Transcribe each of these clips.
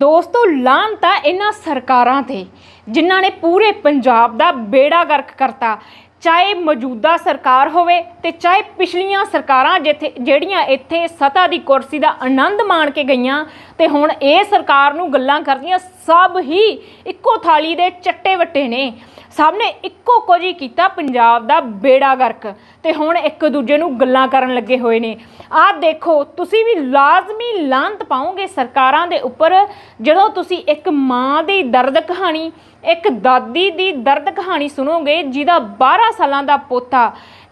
ਦੋਸਤੋ ਲਾਂ ਤਾਂ ਇਹਨਾਂ ਸਰਕਾਰਾਂ ਤੇ, ਜਿਨ੍ਹਾਂ ਨੇ ਪੂਰੇ ਪੰਜਾਬ ਦਾ ਬੇੜਾ ਗਰਕ ਕਰਤਾ। ਚਾਹੇ ਮੌਜੂਦਾ ਸਰਕਾਰ ਹੋਵੇ ਤੇ ਚਾਹੇ ਪਿਛਲੀਆਂ ਸਰਕਾਰਾਂ ਜਿੱਥੇ, ਜਿਹੜੀਆਂ ਇੱਥੇ ਸਤਾ ਦੀ ਕੁਰਸੀ ਦਾ ਆਨੰਦ ਮਾਣ ਕੇ ਗਈਆਂ, ਤੇ ਹੁਣ ਇਹ ਸਰਕਾਰ ਨੂੰ ਗੱਲਾਂ ਕਰਦੀਆਂ, ਸਭ ਹੀ ਇੱਕੋ ਥਾਲੀ ਦੇ ਚੱਟੇ ਵੱਟੇ ਨੇ। ਸਭ ਨੇ ਇੱਕੋ ਕੁਝ ਹੀ ਕੀਤਾ ਪੰਜਾਬ ਦਾ ਬੇੜਾ ਗਰਕ ਤੇ ਹੁਣ ਇੱਕ ਦੂਜੇ ਨੂੰ ਗੱਲਾਂ ਕਰਨ ਲੱਗੇ ਹੋਏ ਨੇ। ਆਹ ਦੇਖੋ, ਤੁਸੀਂ ਵੀ ਲਾਜ਼ਮੀ ਲਾਂਤ ਪਾਓਗੇ ਸਰਕਾਰਾਂ ਦੇ ਉੱਪਰ, ਜਦੋਂ ਤੁਸੀਂ ਇੱਕ ਮਾਂ ਦੀ ਦਰਦ ਕਹਾਣੀ, ਇੱਕ ਦਾਦੀ ਦੀ ਦਰਦ ਕਹਾਣੀ ਸੁਣੋਗੇ, ਜਿਹਦਾ 12 ਸਾਲਾਂ ਦਾ ਪੋਤਾ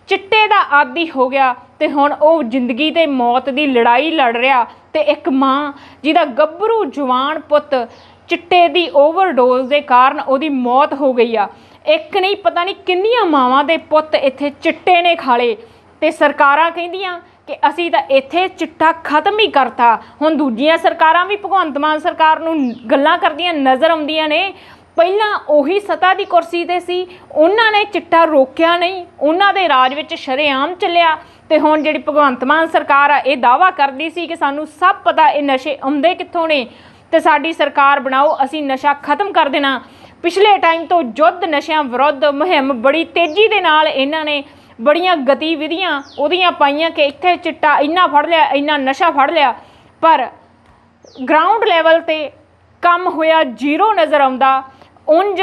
ਚਿੱਟੇ ਦਾ ਆਦੀ ਹੋ ਗਿਆ ਤੇ ਹੁਣ ਉਹ ਜ਼ਿੰਦਗੀ ਤੇ ਮੌਤ ਦੀ ਲੜਾਈ ਲੜ ਰਿਹਾ ਤੇ ਇੱਕ ਮਾਂ ਜਿਹਦਾ ਗੱਭਰੂ ਜਵਾਨ ਪੁੱਤ ਚਿੱਟੇ ਦੀ ਓਵਰਡੋਜ਼ ਦੇ ਕਾਰਨ ਉਹਦੀ ਮੌਤ ਹੋ ਗਈ ਆ। ਇੱਕ ਨਹੀਂ, ਪਤਾ ਨਹੀਂ ਕਿੰਨੀਆਂ ਮਾਵਾਂ ਦੇ ਪੁੱਤ ਇੱਥੇ ਚਿੱਟੇ ਨੇ ਖਾਲੇ। ਤੇ ਸਰਕਾਰਾਂ ਕਹਿੰਦੀਆਂ ਕਿ ਅਸੀਂ ਤਾਂ ਇੱਥੇ ਚਿੱਟਾ ਖਤਮ ਹੀ ਕਰਤਾ। ਹੁਣ ਦੂਜੀਆਂ ਸਰਕਾਰਾਂ ਵੀ ਭਗਵੰਤ ਮਾਨ ਸਰਕਾਰ ਨੂੰ ਗੱਲਾਂ ਕਰਦੀਆਂ ਨਜ਼ਰ ਆਉਂਦੀਆਂ ਨੇ। ਪਹਿਲਾਂ ਉਹੀ ਸਤਾ ਦੀ ਕੁਰਸੀ ਤੇ ਸੀ, ਉਹਨਾਂ ਨੇ ਚਿੱਟਾ ਰੋਕਿਆ ਨਹੀਂ, ਉਹਨਾਂ ਦੇ ਰਾਜ ਵਿੱਚ ਸ਼ਰੇਆਮ ਚੱਲਿਆ। ਤੇ ਹੁਣ ਜਿਹੜੀ ਭਗਵੰਤ ਮਾਨ ਸਰਕਾਰ ਆ, ਇਹ ਦਾਵਾ ਕਰਦੀ ਸੀ ਕਿ ਸਾਨੂੰ ਸਭ ਪਤਾ ਇਹ ਨਸ਼ੇ ਆਉਂਦੇ ਕਿੱਥੋਂ ਨੇ। ਤੇ ਸਾਡੀ ਸਰਕਾਰ ਬਣਾਓ, ਅਸੀਂ ਨਸ਼ਾ ਖਤਮ ਕਰ ਦੇਣਾ। ਪਿਛਲੇ ਟਾਈਮ ਤੋਂ ਯੁੱਧ ਨਸ਼ਿਆਂ ਵਿਰੁੱਧ ਮੁਹਿੰਮ ਬੜੀ ਤੇਜ਼ੀ ਦੇ ਨਾਲ ਇਹਨਾਂ ਨੇ ਬੜੀਆਂ ਗਤੀਵਿਧੀਆਂ ਉਹਦੀਆਂ ਪਾਈਆਂ ਕਿ ਇੱਥੇ ਚਿੱਟਾ ਇੰਨਾ ਫੜ ਲਿਆ, ਇੰਨਾ ਨਸ਼ਾ ਫੜ ਲਿਆ। ਪਰ ਗਰਾਊਂਡ ਲੈਵਲ ਤੇ ਕੰਮ ਹੋਇਆ ਜ਼ੀਰੋ ਨਜ਼ਰ ਆਉਂਦਾ। ਉਂਝ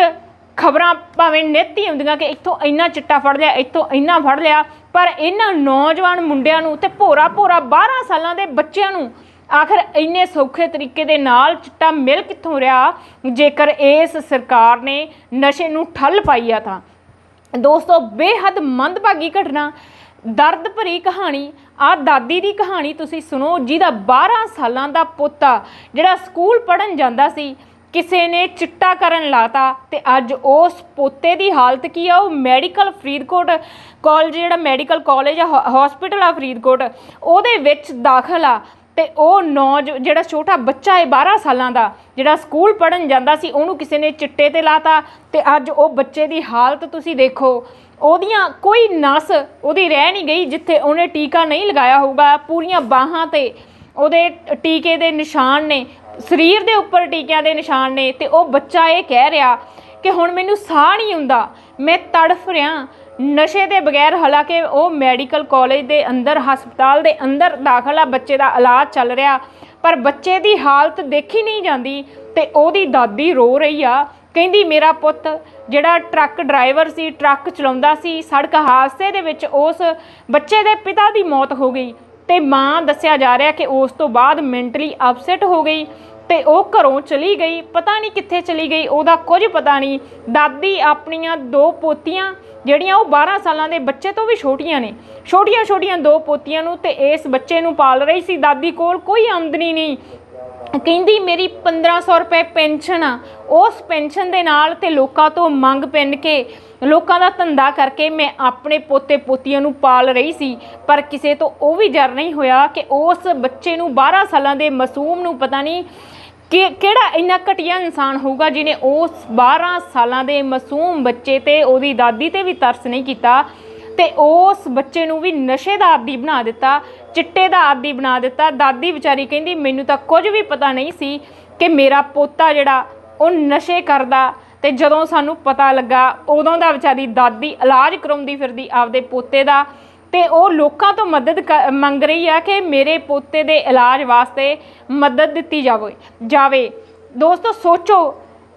ਖਬਰਾਂ ਭਾਵੇਂ ਨਿੱਤ ਹੁੰਦੀਆਂ ਕਿ ਇੱਥੋਂ ਇੰਨਾ ਚਿੱਟਾ ਫੜ ਲਿਆ, ਇੱਥੋਂ ਇੰਨਾ ਫੜ ਲਿਆ। ਪਰ ਇਹਨਾਂ ਨੌਜਵਾਨ ਮੁੰਡਿਆਂ ਨੂੰ ਤੇ ਭੋਰਾ ਭੋਰਾ 12 ਸਾਲਾਂ ਦੇ ਬੱਚਿਆਂ ਨੂੰ ਆਖਰ ਇੰਨੇ ਸੌਖੇ ਤਰੀਕੇ ਦੇ ਨਾਲ ਚਿੱਟਾ ਮਿਲ ਕਿੱਥੋਂ ਰਿਹਾ? ਜੇਕਰ ਇਸ ਸਰਕਾਰ ਨੇ ਨਸ਼ੇ ਨੂੰ ਠੱਲ ਪਾਈ ਆ ਤਾਂ। ਦੋਸਤੋ, ਬੇਹੱਦ ਮੰਦਭਾਗੀ ਘਟਨਾ। ਦਰਦ ਭਰੀ ਕਹਾਣੀ। ਆ ਦਾਦੀ ਦੀ ਕਹਾਣੀ ਤੁਸੀਂ ਸੁਣੋ, ਜਿਹਦਾ 12 ਸਾਲਾਂ ਦਾ ਪੋਤਾ, ਜਿਹੜਾ ਸਕੂਲ ਪੜਨ ਜਾਂਦਾ ਸੀ, ਕਿਸੇ ਨੇ ਚਿੱਟਾ ਕਰਨ ਲਾਤਾ ਤੇ ਅੱਜ ਉਸ ਪੋਤੇ ਦੀ ਹਾਲਤ ਕੀ ਆ? ਉਹ ਮੈਡੀਕਲ ਫਰੀਦਕੋਟ ਕਾਲਜ, ਜਿਹੜਾ ਮੈਡੀਕਲ ਕਾਲਜ ਆ ਹਸਪੀਟਲ ਆ ਫਰੀਦਕੋਟ, ਉਹਦੇ ਵਿੱਚ ਦਾਖਲ ਆ। ਤੇ ਉਹ ਨੌਜ, ਜਿਹੜਾ ਛੋਟਾ ਬੱਚਾ ਹੈ 12 ਸਾਲਾਂ ਦਾ, ਜਿਹੜਾ ਸਕੂਲ ਪੜਨ ਜਾਂਦਾ ਸੀ, ਉਹਨੂੰ ਕਿਸੇ ਨੇ ਚਿੱਟੇ ਤੇ ਲਾਤਾ ਤੇ ਅੱਜ ਉਹ ਬੱਚੇ ਦੀ ਹਾਲਤ ਤੁਸੀਂ ਦੇਖੋ, ਉਹਦੀਆਂ ਕੋਈ ਨਸ ਉਹਦੀ ਰਹਿ ਨਹੀਂ ਗਈ ਜਿੱਥੇ ਉਹਨੇ ਟੀਕਾ ਨਹੀਂ ਲਗਾਇਆ ਹੋਊਗਾ, ਪੂਰੀਆਂ ਬਾਹਾਂ ਤੇ ਉਹਦੇ ਟੀਕੇ ਦੇ ਨਿਸ਼ਾਨ ਨੇ, ਸਰੀਰ ਦੇ ਉੱਪਰ ਟੀਕਿਆਂ ਦੇ ਨਿਸ਼ਾਨ ਨੇ ਤੇ ਉਹ ਬੱਚਾ ਇਹ ਕਹਿ ਰਿਹਾ ਕਿ ਹੁਣ ਮੈਨੂੰ ਸਾਹ ਨਹੀਂ ਹੁੰਦਾ, ਮੈਂ ਤੜਫ ਰਿਹਾ ਨਸ਼ੇ ਦੇ ਬਗੈਰ ਹਾਲਾਂਕਿ ਉਹ ਮੈਡੀਕਲ ਕਾਲਜ ਦੇ ਅੰਦਰ, ਹਸਪਤਾਲ ਦੇ ਅੰਦਰ ਦਾਖਲਾ ਬੱਚੇ ਦਾ ਇਲਾਜ ਚੱਲ ਰਿਹਾ। ਪਰ ਬੱਚੇ ਦੀ ਹਾਲਤ ਦੇਖੀ ਨਹੀਂ ਜਾਂਦੀ ਤੇ ਉਹਦੀ ਦਾਦੀ ਰੋ ਰਹੀ ਆ। ਕਹਿੰਦੀ, ਮੇਰਾ ਪੁੱਤ ਜਿਹੜਾ ਟਰੱਕ ਡਰਾਈਵਰ ਸੀ, ਟਰੱਕ ਚਲਾਉਂਦਾ ਸੀ, ਸੜਕ ਹਾਦਸੇ ਦੇ ਵਿੱਚ ਉਸ ਬੱਚੇ ਦੇ ਪਿਤਾ ਦੀ ਮੌਤ ਹੋ ਗਈ ਤੇ ਮਾਂ ਦੱਸਿਆ ਜਾ ਰਿਹਾ ਕਿ ਉਸ ਤੋਂ ਬਾਅਦ ਮੈਂਟਲੀ ਅਪਸੈਟ ਹੋ ਗਈ। ਤੇ ਉਹ ਘਰੋਂ ਚਲੀ ਗਈ, ਪਤਾ ਨਹੀਂ ਕਿੱਥੇ ਚਲੀ ਗਈ, ਉਹਦਾ ਕੁਝ ਪਤਾ ਨਹੀਂ। ਦਾਦੀ ਆਪਣੀਆਂ ਦੋ ਪੋਤੀਆਂ, ਜਿਹੜੀਆਂ ਉਹ 12 ਸਾਲਾਂ ਦੇ ਬੱਚੇ ਤੋਂ ਵੀ ਛੋਟੀਆਂ ਨੇ। ਛੋਟੀਆਂ ਛੋਟੀਆਂ ਦੋ ਪੋਤੀਆਂ ਨੂੰ ਤੇ ਇਸ ਬੱਚੇ ਨੂੰ ਪਾਲ ਰਹੀ ਸੀ। ਦਾਦੀ ਕੋਲ ਕੋਈ ਆਮਦਨੀ ਨਹੀਂ। ਕਹਿੰਦੀ, ਮੇਰੀ 1500 ਰੁਪਏ ਪੈਨਸ਼ਨ ਆ। ਉਸ ਪੈਨਸ਼ਨ ਦੇ ਨਾਲ ਤੇ ਲੋਕਾਂ ਤੋਂ ਮੰਗ ਪਿੰਨ ਕੇ, ਲੋਕਾਂ ਦਾ ਧੰਦਾ ਕਰਕੇ ਮੈਂ ਆਪਣੇ ਪੋਤੇ ਪੋਤੀਆਂ ਨੂੰ ਪਾਲ ਰਹੀ ਸੀ। ਪਰ ਕਿਸੇ ਤੋਂ ਉਹ ਵੀ ਜਰ ਨਹੀਂ ਹੋਇਆ ਕਿ ਉਸ ਬੱਚੇ ਨੂੰ 12 ਸਾਲਾਂ ਦੇ ਮਾਸੂਮ ਨੂੰ ਪਤਾ ਨਹੀਂ ਕਿ ਕਿਹੜਾ ਇੰਨਾ ਘਟੀਆ ਇਨਸਾਨ ਹੋਊਗਾ ਜਿਹਨੇ ਉਸ 12 ਸਾਲਾਂ ਦੇ ਮਾਸੂਮ ਬੱਚੇ ਤੇ ਉਹਦੀ ਦਾਦੀ ਤੇ ਵੀ ਤਰਸ ਨਹੀਂ ਕੀਤਾ ਤੇ ਉਸ ਬੱਚੇ ਨੂੰ ਵੀ ਨਸ਼ੇ ਦਾ ਆਦੀ ਬਣਾ ਦਿੱਤਾ, ਚਿੱਟੇ ਦਾ ਆਦੀ ਬਣਾ ਦਿੱਤਾ। ਦਾਦੀ ਵਿਚਾਰੀ ਕਹਿੰਦੀ, ਮੈਨੂੰ ਤਾਂ ਕੁਝ ਵੀ ਪਤਾ ਨਹੀਂ ਸੀ ਕਿ ਮੇਰਾ ਪੋਤਾ ਜਿਹੜਾ, ਉਹ ਨਸ਼ੇ ਕਰਦਾ ਤੇ ਜਦੋਂ ਸਾਨੂੰ ਪਤਾ ਲੱਗਾ, ਉਦੋਂ ਦਾ ਵਿਚਾਰੀ ਦਾਦੀ ਇਲਾਜ ਕਰਾਉਂਦੀ ਫਿਰਦੀ, ਆਪਦੇ ਪੋਤੇ ਦਾ ਤੇ ਉਹ ਲੋਕਾਂ ਤੋਂ ਮਦਦ ਕ- ਮੰਗ ਰਹੀ ਆ ਕਿ ਮੇਰੇ ਪੋਤੇ ਦੇ ਇਲਾਜ ਵਾਸਤੇ ਮਦਦ ਦਿੱਤੀ ਜਾਵੇ ਜਾਵੇ। ਦੋਸਤੋ, ਸੋਚੋ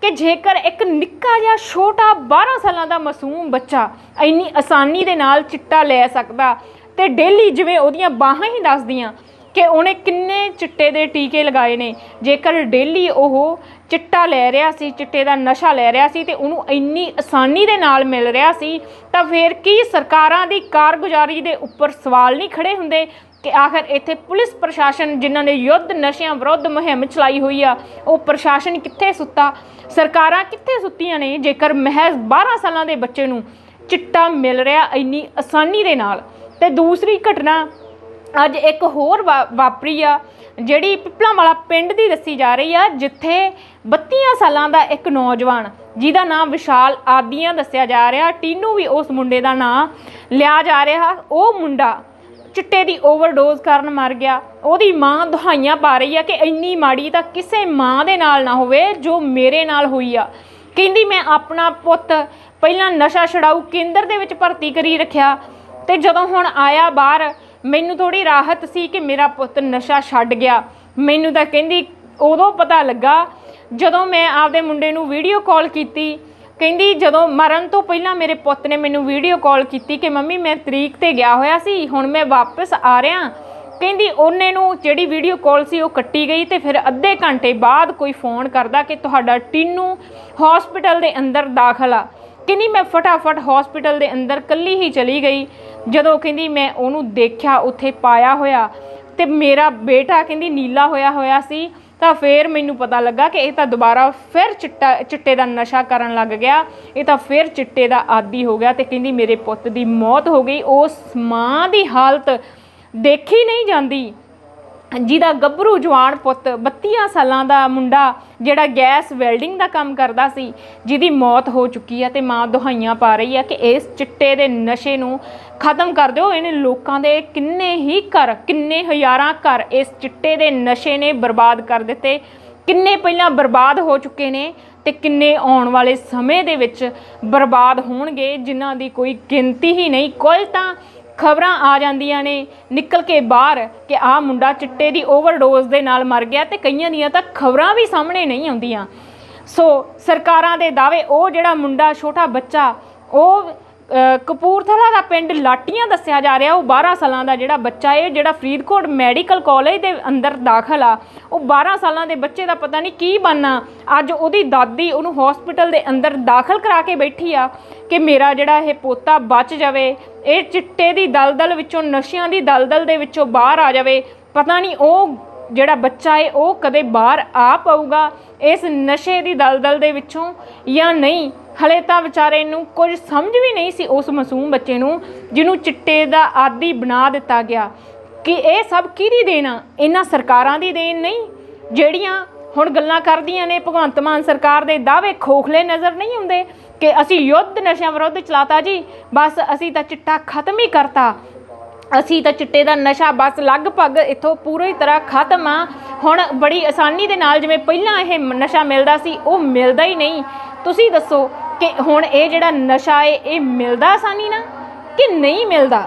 ਕਿ ਜੇਕਰ ਇੱਕ ਨਿੱਕਾ ਜਿਹਾ ਛੋਟਾ 12 ਸਾਲਾਂ ਦਾ ਮਾਸੂਮ ਬੱਚਾ ਇੰਨੀ ਆਸਾਨੀ ਦੇ ਨਾਲ ਚਿੱਟਾ ਲੈ ਸਕਦਾ ਤੇ ਡੇਲੀ ਜਿਵੇਂ ਉਹਦੀਆਂ ਬਾਹਾਂ ਹੀ ਦੱਸਦੀਆਂ ਕਿ ਉਹਨੇ ਕਿੰਨੇ ਚਿੱਟੇ ਦੇ ਟੀਕੇ ਲਗਾਏ ਨੇ, ਜੇਕਰ ਡੇਲੀ ਉਹ ਚਿੱਟਾ ਲੈ ਰਿਹਾ ਸੀ, ਚਿੱਟੇ ਦਾ ਨਸ਼ਾ ਲੈ ਰਿਹਾ ਸੀ ਤੇ ਉਹਨੂੰ ਇੰਨੀ ਆਸਾਨੀ ਦੇ ਨਾਲ ਮਿਲ ਰਿਹਾ ਸੀ, ਤਾਂ ਫਿਰ ਕੀ ਸਰਕਾਰਾਂ ਦੀ ਕਾਰਗੁਜ਼ਾਰੀ ਦੇ ਉੱਪਰ ਸਵਾਲ ਨਹੀਂ ਖੜੇ ਹੁੰਦੇ ਕਿ ਆਖਰ ਇੱਥੇ ਪੁਲਿਸ ਪ੍ਰਸ਼ਾਸਨ ਜਿਨ੍ਹਾਂ ਨੇ ਯੁੱਧ ਨਸ਼ਿਆਂ ਵਿਰੁੱਧ ਮੁਹਿੰਮ ਚਲਾਈ ਹੋਈ ਆ, ਉਹ ਪ੍ਰਸ਼ਾਸਨ ਕਿੱਥੇ ਸੁੱਤਾ? ਸਰਕਾਰਾਂ ਕਿੱਥੇ ਸੁੱਤੀਆਂ ਨੇ? ਜੇਕਰ ਮਹਿਜ਼ 12 ਸਾਲਾਂ ਦੇ ਬੱਚੇ ਨੂੰ ਚਿੱਟਾ ਮਿਲ ਰਿਹਾ ਇੰਨੀ ਆਸਾਨੀ ਦੇ ਨਾਲ। ਤੇ ਦੂਸਰੀ ਘਟਨਾ ਅੱਜ ਇੱਕ ਹੋਰ ਵਾ- ਵਾਪਰੀ ਆ ਜਿਹੜੀ ਪਿੱਪਲਾਂ ਵਾਲਾ ਪਿੰਡ ਦੀ ਦੱਸੀ ਜਾ ਰਹੀ ਆ, ਜਿੱਥੇ 32 ਸਾਲਾਂ ਦਾ ਇੱਕ ਨੌਜਵਾਨ, ਜਿਹਦਾ ਨਾਮ ਵਿਸ਼ਾਲ ਆਦੀਆਂ ਦੱਸਿਆ ਜਾ ਰਿਹਾ, ਟੀਨੂ ਵੀ ਉਸ ਮੁੰਡੇ ਦਾ ਨਾਮ ਲਿਆ ਜਾ ਰਿਹਾ। ਉਹ ਮੁੰਡਾ ਚਿੱਟੇ ਦੀ ਓਵਰਡੋਜ਼ ਕਾਰਨ ਮਰ ਗਿਆ। ਉਹਦੀ ਮਾਂ ਦੁਹਾਈਆਂ ਪਾ ਰਹੀ ਆ ਕਿ ਇੰਨੀ ਮਾੜੀ ਤਾਂ ਕਿਸੇ ਮਾਂ ਦੇ ਨਾਲ ਨਾ ਹੋਵੇ, ਜੋ ਮੇਰੇ ਨਾਲ ਹੋਈ ਆ। ਕਹਿੰਦੀ, ਮੈਂ ਆਪਣਾ ਪੁੱਤ ਪਹਿਲਾਂ ਨਸ਼ਾ ਛਡਾਊ ਕੇਂਦਰ ਦੇ ਵਿੱਚ ਭਰਤੀ ਕਰੀ ਰੱਖਿਆ ਤੇ ਜਦੋਂ ਹੁਣ ਆਇਆ ਬਾਹਰ ਮੈਨੂੰ ਥੋੜੀ ਰਾਹਤ ਸੀ ਕਿ ਮੇਰਾ ਪੁੱਤ ਨਸ਼ਾ ਛੱਡ ਗਿਆ। ਮੈਨੂੰ ਤਾਂ ਕਹਿੰਦੀ ਉਦੋਂ ਪਤਾ ਲੱਗਾ ਜਦੋਂ ਮੈਂ ਆਪਦੇ ਮੁੰਡੇ ਨੂੰ ਵੀਡੀਓ ਕਾਲ ਕੀਤੀ। ਕਹਿੰਦੀ ਜਦੋਂ ਮਰਨ ਤੋਂ ਪਹਿਲਾਂ ਮੇਰੇ ਪੁੱਤ ਨੇ ਮੈਨੂੰ ਵੀਡੀਓ ਕਾਲ ਕੀਤੀ ਕਿ ਮੰਮੀ ਮੈਂ ਤਰੀਕ ਤੇ ਗਿਆ ਹੋਇਆ ਸੀ, ਹੁਣ ਮੈਂ ਵਾਪਸ ਆ ਰਿਹਾ। ਕਹਿੰਦੀ ਉਹਨੇ ਨੂੰ ਜਿਹੜੀ ਵੀਡੀਓ ਕਾਲ ਸੀ ਉਹ ਕੱਟੀ ਗਈ ਤੇ ਫਿਰ ਅੱਧੇ ਘੰਟੇ ਬਾਅਦ ਕੋਈ ਫੋਨ ਕਰਦਾ ਕਿ ਤੁਹਾਡਾ ਟੀਨੂ ਹਸਪੀਟਲ ਦੇ ਅੰਦਰ ਦਾਖਲ ਆ। ਕਹਿੰਦੀ ਮੈਂ ਫਟਾਫਟ ਹਸਪੀਟਲ ਦੇ ਅੰਦਰ ਕੱਲੀ ਹੀ ਚਲੀ ਗਈ। ਜਦੋਂ ਕਹਿੰਦੀ ਮੈਂ ਉਹਨੂੰ ਦੇਖਿਆ, ਉੱਥੇ ਪਾਇਆ ਹੋਇਆ ਤੇ ਮੇਰਾ ਬੇਟਾ ਕਹਿੰਦੀ ਨੀਲਾ ਹੋਇਆ ਹੋਇਆ ਸੀ, ਤਾਂ ਫੇਰ ਮੈਨੂੰ ਪਤਾ ਲੱਗਾ ਕਿ ਇਹ ਤਾਂ ਦੁਬਾਰਾ ਫਿਰ ਚਿੱਟਾ, ਚਿੱਟੇ ਦਾ ਨਸ਼ਾ ਕਰਨ ਲੱਗ ਗਿਆ। ਇਹ ਤਾਂ ਫਿਰ ਚਿੱਟੇ ਦਾ ਆਦੀ ਹੋ ਗਿਆ ਤੇ ਕਹਿੰਦੀ ਮੇਰੇ ਪੁੱਤ ਦੀ ਮੌਤ ਹੋ ਗਈ। ਉਸ ਮਾਂ ਦੀ ਹਾਲਤ ਦੇਖੀ ਨਹੀਂ ਜਾਂਦੀ। ਜਿਹਦਾ ਗੱਭਰੂ ਜਵਾਨ ਪੁੱਤ 32 ਸਾਲਾਂ ਦਾ ਮੁੰਡਾ ਜਿਹੜਾ ਗੈਸ ਵੈਲਡਿੰਗ ਦਾ ਕੰਮ ਕਰਦਾ ਸੀ, ਜਿਹਦੀ ਮੌਤ ਹੋ ਚੁੱਕੀ ਹੈ ਤੇ ਮਾਂ ਦੁਹਾਈਆਂ ਪਾ ਰਹੀ ਹੈ ਕਿ ਇਸ ਚਿੱਟੇ ਦੇ ਨਸ਼ੇ ਨੂੰ ਖਤਮ ਕਰ ਦਿਓ। ਇਹਨੇ ਲੋਕਾਂ ਦੇ ਕਿੰਨੇ ਹੀ ਘਰ, ਕਿੰਨੇ ਹਜ਼ਾਰਾਂ ਘਰ ਇਸ ਚਿੱਟੇ ਦੇ ਨਸ਼ੇ ਨੇ ਬਰਬਾਦ ਕਰ ਦਿੱਤੇ। ਕਿੰਨੇ ਪਹਿਲਾਂ ਬਰਬਾਦ ਹੋ ਚੁੱਕੇ ਨੇ ਤੇ ਕਿੰਨੇ ਆਉਣ ਵਾਲੇ ਸਮੇਂ ਦੇ ਵਿੱਚ ਬਰਬਾਦ ਹੋਣਗੇ, ਜਿਨ੍ਹਾਂ ਦੀ ਕੋਈ ਗਿਣਤੀ ਹੀ ਨਹੀਂ। ਕੁੱਲ ਤਾਂ ਖਬਰਾਂ ਆ ਜਾਂਦੀਆਂ ਨੇ। ਨਿਕਲ ਕੇ ਬਾਹਰ ਕਿ ਆਹ ਮੁੰਡਾ ਚਿੱਟੇ ਦੀ ਓਵਰਡੋਜ਼ ਦੇ ਨਾਲ ਮਰ ਗਿਆ ਤੇ ਕਈਆਂ ਦੀਆਂ ਤਾਂ ਖਬਰਾਂ ਵੀ ਸਾਹਮਣੇ ਨਹੀਂ ਆਉਂਦੀਆਂ। ਸੋ ਸਰਕਾਰਾਂ ਦੇ ਦਾਅਵੇ, ਉਹ ਜਿਹੜਾ ਮੁੰਡਾ ਛੋਟਾ ਬੱਚਾ, ਉਹ ਕਪੂਰਥਲਾ ਦਾ ਪਿੰਡ ਲਾਟੀਆਂ ਦੱਸਿਆ ਜਾ ਰਿਹਾ, ਉਹ 12 ਸਾਲਾਂ ਦਾ ਜਿਹੜਾ ਬੱਚਾ ਹੈ ਜਿਹੜਾ ਫਰੀਦਕੋਟ ਮੈਡੀਕਲ ਕਾਲਜ ਦੇ ਅੰਦਰ ਦਾਖਲ ਆ। ਉਹ 12 ਸਾਲਾਂ ਦੇ ਬੱਚੇ ਦਾ ਪਤਾ ਨਹੀਂ ਕੀ ਬਣਨਾ। ਅੱਜ ਉਹਦੀ ਦਾਦੀ ਉਹਨੂੰ ਹਸਪੀਟਲ ਦੇ ਅੰਦਰ ਦਾਖਲ ਕਰਾ ਕੇ ਬੈਠੀ ਆ ਕਿ ਮੇਰਾ ਜਿਹੜਾ ਇਹ ਪੋਤਾ ਬਚ ਜਾਵੇ, ਇਹ ਚਿੱਟੇ ਦੀ ਦਲਦਲ ਵਿੱਚੋਂ, ਨਸ਼ਿਆਂ ਦੀ ਦਲਦਲ ਦੇ ਵਿੱਚੋਂ ਬਾਹਰ ਆ ਜਾਵੇ। ਪਤਾ ਨਹੀਂ ਉਹ ਜਿਹੜਾ ਬੱਚਾ ਹੈ ਉਹ ਕਦੇ ਬਾਹਰ ਆ ਪਾਊਗਾ ਇਸ ਨਸ਼ੇ ਦੀ ਦਲਦਲ ਦੇ ਵਿੱਚੋਂ ਜਾਂ ਨਹੀਂ? ਹਲੇ ਤਾਂ ਵਿਚਾਰੇ ਨੂੰ ਕੁਝ ਸਮਝ ਵੀ ਨਹੀਂ ਸੀ ਉਸ ਮਾਸੂਮ ਬੱਚੇ ਨੂੰ, ਜਿਹਨੂੰ ਚਿੱਟੇ ਦਾ ਆਦੀ ਬਣਾ ਦਿੱਤਾ ਗਿਆ। ਕਿ ਇਹ ਸਭ ਕਿਹਦੀ ਦੇਣਾ ਇਹਨਾਂ ਸਰਕਾਰਾਂ ਦੀ ਦੇਣ ਨਹੀਂ? ਜਿਹੜੀਆਂ ਹੁਣ ਗੱਲਾਂ ਕਰਦੀਆਂ ਨੇ, ਭਗਵੰਤ ਮਾਨ ਸਰਕਾਰ ਦੇ ਦਾਅਵੇ ਖੋਖਲੇ ਨਜ਼ਰ ਨਹੀਂ ਆਉਂਦੇ ਕਿ ਅਸੀਂ ਯੁੱਧ ਨਸ਼ਿਆਂ ਵਿਰੁੱਧ ਚਲਾਤਾ ਜੀ, ਬਸ ਅਸੀਂ ਤਾਂ ਚਿੱਟਾ ਖਤਮ ਹੀ ਕਰਤਾ। ਅਸੀਂ ਤਾਂ ਚਿੱਟੇ ਦਾ ਨਸ਼ਾ ਬਸ ਲਗਭਗ ਇੱਥੋਂ ਪੂਰੀ ਤਰ੍ਹਾਂ ਖਤਮ ਆ। ਹੁਣ ਬੜੀ ਆਸਾਨੀ ਦੇ ਨਾਲ ਜਿਵੇਂ ਪਹਿਲਾਂ ਇਹ ਨਸ਼ਾ ਮਿਲਦਾ ਸੀ, ਉਹ ਮਿਲਦਾ ਹੀ ਨਹੀਂ। ਤੁਸੀਂ ਦੱਸੋ ਕਿ ਹੁਣ ਇਹ ਜਿਹੜਾ ਨਸ਼ਾ ਹੈ ਇਹ ਮਿਲਦਾ ਆਸਾਨੀ ਨਾਲ ਕਿ ਨਹੀਂ ਮਿਲਦਾ?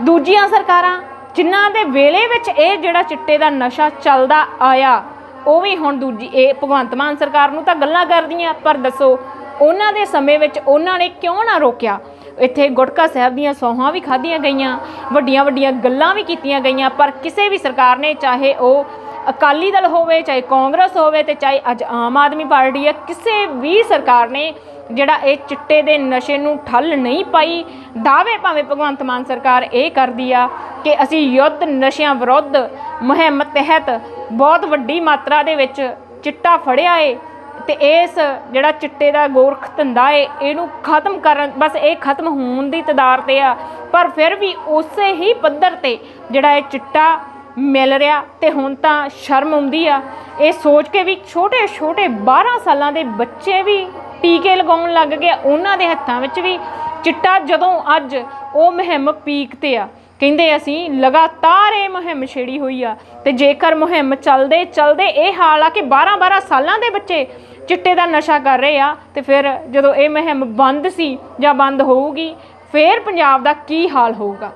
ਦੂਜੀਆਂ ਸਰਕਾਰਾਂ ਜਿਨ੍ਹਾਂ ਦੇ ਵੇਲੇ ਵਿੱਚ ਇਹ ਜਿਹੜਾ ਚਿੱਟੇ ਦਾ ਨਸ਼ਾ ਚੱਲਦਾ ਆਇਆ, ਉਹ ਵੀ ਹੁਣ ਦੂਜੀ, ਇਹ ਭਗਵੰਤ ਮਾਨ ਸਰਕਾਰ ਨੂੰ ਤਾਂ ਗੱਲਾਂ ਕਰਦੀਆਂ। ਪਰ ਦੱਸੋ, ਉਹਨਾਂ ਦੇ ਸਮੇਂ ਵਿੱਚ ਉਹਨਾਂ ਨੇ ਕਿਉਂ ਨਾ ਰੋਕਿਆ? ਇੱਥੇ ਗੁਟਕਾ ਸਾਹਿਬ ਦੀਆਂ ਸੌਹਾਂ ਵੀ ਖਾਧੀਆਂ ਗਈਆਂ, ਵੱਡੀਆਂ ਵੱਡੀਆਂ ਗੱਲਾਂ ਵੀ ਕੀਤੀਆਂ ਗਈਆਂ, ਪਰ ਕਿਸੇ ਵੀ ਸਰਕਾਰ ਨੇ ਚਾਹੇ ਉਹ ਅਕਾਲੀ ਦਲ ਹੋਵੇ, ਚਾਹੇ ਕਾਂਗਰਸ ਹੋਵੇ ਤੇ ਚਾਹੇ ਅੱਜ ਆਮ ਆਦਮੀ ਪਾਰਟੀ ਹੈ, ਕਿਸੇ ਵੀ ਸਰਕਾਰ ਨੇ ਜਿਹੜਾ ਇਹ ਚਿੱਟੇ ਦੇ ਨਸ਼ੇ ਨੂੰ ਠੱਲ ਨਹੀਂ ਪਾਈ, ਦਾਅਵੇ ਭਾਵੇਂ ਭਗਵੰਤ ਮਾਨ ਸਰਕਾਰ ਇਹ ਕਰਦੀ ਆ ਕਿ ਅਸੀਂ ਯੁੱਧ ਨਸ਼ਿਆਂ ਵਿਰੁੱਧ ਮੁਹਿੰਮ ਤਹਿਤ ਬਹੁਤ ਵੱਡੀ ਮਾਤਰਾ ਦੇ ਵਿੱਚ ਚਿੱਟਾ ਫੜਿਆ ਏ ਤੇ ਇਸ ਜਿਹੜਾ ਚਿੱਟੇ ਦਾ ਗੋਰਖ ਧੰਦਾ ਏ, ਇਹਨੂੰ ਖਤਮ ਕਰਨ, ਬਸ ਇਹ ਖਤਮ ਹੋਣ ਦੀ ਤਦਾਰ ਤੇ ਆ। ਪਰ ਫਿਰ ਵੀ ਉਸੇ ਹੀ ਪੱਧਰ ਤੇ ਜਿਹੜਾ ਇਹ ਚਿੱਟਾ ਮਿਲ ਰਿਹਾ ਤੇ ਹੁਣ ਤਾਂ ਸ਼ਰਮ ਆਉਂਦੀ ਆ। ਇਹ ਸੋਚ ਕੇ ਵੀ ਛੋਟੇ ਛੋਟੇ 12 ਸਾਲਾਂ ਦੇ ਬੱਚੇ ਵੀ ਟੀਕੇ ਲਗਾਉਣ ਲੱਗ ਗਏ ਉਹਨਾਂ ਦੇ ਹੱਥਾਂ ਵਿੱਚ ਵੀ ਚਿੱਟਾ ਜਦੋਂ ਅੱਜ ਉਹ ਮੁਹਿੰਮ ਪੀਕ ਤੇ ਆ। ਕਹਿੰਦੇ ਅਸੀਂ ਲਗਾਤਾਰ ਇਹ ਮੁਹਿੰਮ ਛੇੜੀ ਹੋਈ ਆ। ਤੇ ਜੇਕਰ ਮੁਹਿੰਮ ਚੱਲਦੇ ਚੱਲਦੇ ਇਹ ਹਾਲ ਆ ਕਿ 12 12 ਸਾਲਾਂ ਦੇ ਬੱਚੇ ਚਿੱਟੇ ਦਾ ਨਸ਼ਾ ਕਰ ਰਹੇ ਆ ਤੇ ਫਿਰ ਜਦੋਂ ਇਹ ਮੁਹਿੰਮ ਬੰਦ ਸੀ ਜਾਂ ਬੰਦ ਹੋਊਗੀ, ਫਿਰ ਪੰਜਾਬ ਦਾ ਕੀ ਹਾਲ ਹੋਊਗਾ?